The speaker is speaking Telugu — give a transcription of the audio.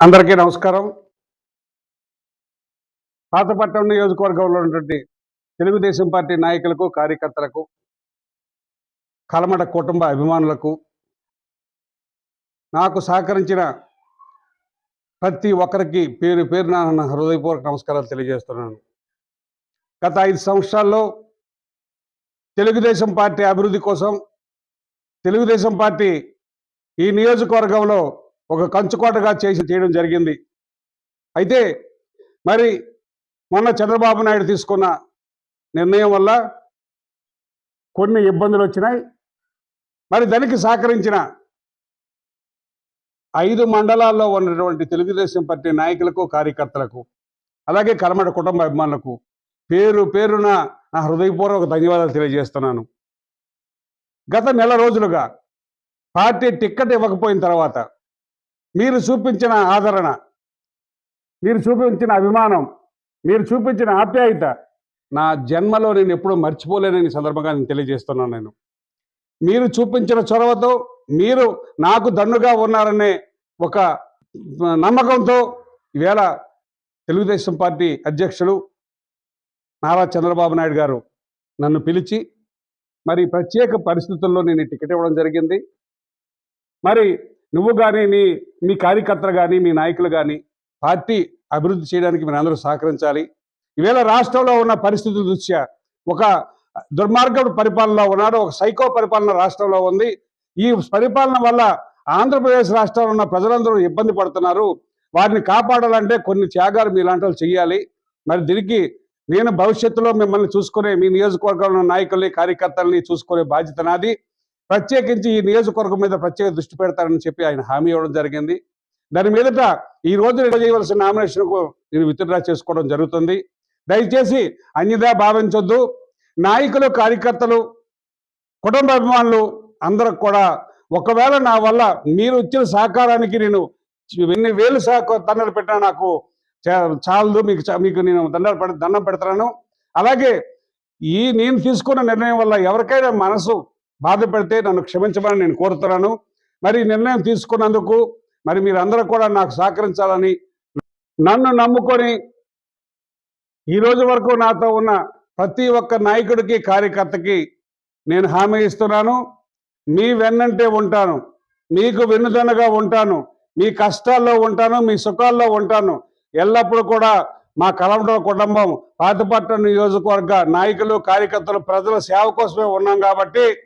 అందరికీ నమస్కారం. పాతపట్నం నియోజకవర్గంలో ఉన్నటువంటి తెలుగుదేశం పార్టీ నాయకులకు కార్యకర్తలకు కలమట కుటుంబ అభిమానులకు నాకు సహకరించిన ప్రతి ఒక్కరికి పేరు పేరు నా హృదయపూర్వక నమస్కారాలు తెలియజేస్తున్నాను. గత ఐదు సంవత్సరాల్లో తెలుగుదేశం పార్టీ అభివృద్ధి కోసం తెలుగుదేశం పార్టీ ఈ నియోజకవర్గంలో ఒక కంచుకోటగా చేసి చేయడం జరిగింది. అయితే మరి మొన్న చంద్రబాబు నాయుడు తీసుకున్న నిర్ణయం వల్ల కొన్ని ఇబ్బందులు వచ్చినాయి. మరి దానికి సహకరించిన ఐదు మండలాల్లో ఉన్నటువంటి తెలుగుదేశం పార్టీ నాయకులకు కార్యకర్తలకు అలాగే కలమడ కుటుంబ అభిమానులకు పేరు పేరున నా హృదయపూర్వక ధన్యవాదాలు తెలియజేస్తున్నాను. గత నెల రోజులుగా పార్టీ టిక్కెట్ ఇవ్వకపోయిన తర్వాత మీరు చూపించిన ఆదరణ మీరు చూపించిన అభిమానం మీరు చూపించిన ఆప్యాయత నా జన్మలో నేను ఎప్పుడూ మర్చిపోలేనని సందర్భంగా నేను తెలియజేస్తున్నాను నేను. మీరు చూపించిన చొరవతో మీరు నాకు దన్నుగా ఉన్నారనే ఒక నమ్మకంతో ఈవేళ తెలుగుదేశం పార్టీ అధ్యక్షుడు నారా చంద్రబాబు నాయుడు గారు నన్ను పిలిచి మరి ప్రత్యేక పరిస్థితుల్లో నేను టికెట్ ఇవ్వడం జరిగింది. మరి నువ్వు కానీ నీ మీ కార్యకర్తలు కానీ మీ నాయకులు కానీ పార్టీ అభివృద్ధి చేయడానికి మీరు అందరూ సహకరించాలి. ఈవేళ రాష్ట్రంలో ఉన్న పరిస్థితుల దృష్ట్యా ఒక దుర్మార్గపు పరిపాలనలో ఉన్నాడు ఒక సైకో పరిపాలన రాష్ట్రంలో ఉంది. ఈ పరిపాలన వల్ల ఆంధ్రప్రదేశ్ రాష్ట్రంలో ఉన్న ప్రజలందరూ ఇబ్బంది పడుతున్నారు. వారిని కాపాడాలంటే కొన్ని త్యాగాలు మీలాంటి వాళ్ళు చేయాలి మరి దీనికి నేను భవిష్యత్తులో మిమ్మల్ని చూసుకునే మీ నియోజకవర్గంలో ఉన్న నాయకుల్ని కార్యకర్తల్ని చూసుకునే బాధ్యత నాది. ప్రత్యేకించి ఈ నియోజకవర్గం మీద ప్రత్యేక దృష్టి పెడతానని చెప్పి ఆయన హామీ ఇవ్వడం జరిగింది. దాని మీదట ఈ రోజు నేను చేయవలసిన నామినేషన్కు నేను విత్డ్రా చేసుకోవడం జరుగుతుంది. దయచేసి అన్యదా భావించొద్దు. నాయకులు కార్యకర్తలు కుటుంబ అభిమానులు అందరూ కూడా ఒకవేళ నా వల్ల మీరు ఇచ్చిన సహకారానికి నేను ఎన్ని వేలు సహక దండలు పెట్టినా నాకు చాలదు. మీకు మీకు నేను దండలు పెడ దండం పెడతాను. అలాగే ఈ నేను తీసుకున్న నిర్ణయం వల్ల ఎవరికైనా మనసు బాధపడితే నన్ను క్షమించమని నేను కోరుతున్నాను. మరి నిర్ణయం తీసుకున్నందుకు మరి మీరందరూ కూడా నాకు సహకరించాలని నన్ను నమ్ముకొని ఈ రోజు వరకు నాతో ఉన్న ప్రతి ఒక్క నాయకుడికి కార్యకర్తకి నేను హామీ ఇస్తున్నాను. మీ వెన్నంటే ఉంటాను. మీకు వెన్నుదన్నగా ఉంటాను. మీ కష్టాల్లో ఉంటాను. మీ సుఖాల్లో ఉంటాను. ఎల్లప్పుడూ కూడా మా కలంలో కుటుంబం పాతపట్నం నియోజకవర్గ నాయకులు కార్యకర్తలు ప్రజల సేవ కోసమే ఉన్నాం కాబట్టి